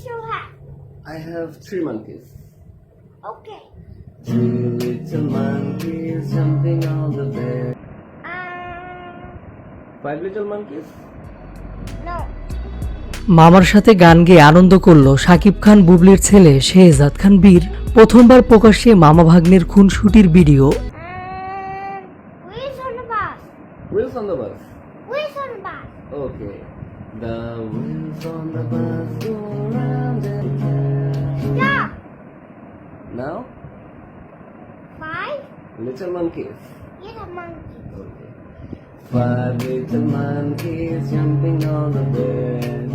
I have three monkeys. Okay. Three little monkeys jumping on the bed. Um, Five little monkeys? no. মামার সাথে গান গেয়ে আনন্দ করল শাকিব খান বুবলির ছেলে শেহজাদ খান বীর প্রথমবার প্রকাশ্যে মামা ভাগ্নের খুনসুটির video Um, wheels on the bus. Wheels on the bus. Wheels on the bus. Okay. The wheels on the bus Now, Five little monkeys. little monkeys. Okay. Five little monkeys jumping on the bed.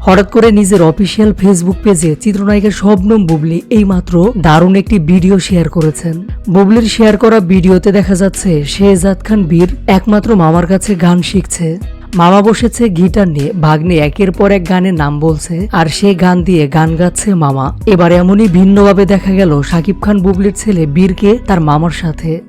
হঠাৎ করে নিজের official Facebook পেজে চিত্রনায়িকা শবনম বুবলি এইমাত্র দারুণ একটি video share করেছেন বুবলির শেয়ার করা ভিডিওতে দেখা যাচ্ছে শেহজাদ খান বীর একমাত্র মামার কাছে গান শিখছে মামা বসেছে গিটার নিয়ে, ভাগ্নে একের পর এক গানের নাম বলছে, আর সে গান দিয়ে গান গাচ্ছে মামা। এবার এমনই ভিন্নভাবে দেখা গেল শাকিব খান বুবলির ছেলে বীরকে তার মামার সাথে।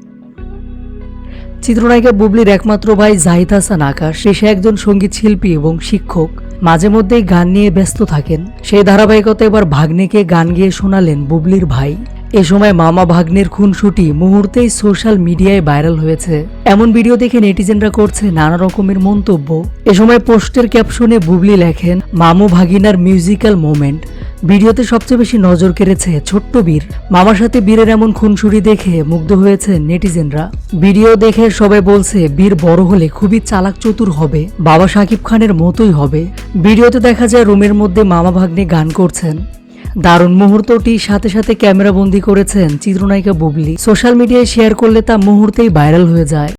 চিত্রনায়িকা বুবলির একমাত্র ভাই জাহিদ হাসান আকাশ শেষে একজন সংগীত শিল্পী এবং শিক্ষক। মাঝে মধ্যেই গান নিয়ে ব্যস্ত থাকেন। সেই ধারাবাহিকতা এবার ভাগ্নেকে গান গিয়ে শোনালেন বুবলির ভাই। এ সময় মামা ভাগ্নের খুনসুটি মুহূর্তেই সোশ্যাল মিডিয়ায় ভাইরাল হয়েছে। এমন ভিডিও দেখে নেটিজেনরা করছে নানা রকমের মন্তব্য। এ সময় পোস্টের ক্যাপশনে বুবলি লেখেন, মামু ভাগিনার মিউজিক্যাল মোমেন্ট। ভিডিওতে সবচেয়ে বেশি নজর কেড়েছে ছোট্ট বীর। মামার সাথে বীরের এমন খুনসুরি দেখে মুগ্ধ হয়েছে নেটিজেনরা। ভিডিও দেখে সবাই বলছে, বীর বড় হলে খুবই চালাক চতুর হবে, বাবা সাকিব খানের মতোই হবে। ভিডিওতে দেখা যায় রুমের মধ্যে মামা ভাগ্নে গান করছেন। দারুণ মুহূর্তটি সাথে সাথে ক্যামেরা বন্দি করেছেন চিত্রনায়িকা বুবলি। সোশ্যাল মিডিয়ায় শেয়ার করলে তা মুহূর্তেই ভাইরাল হয়ে যায়।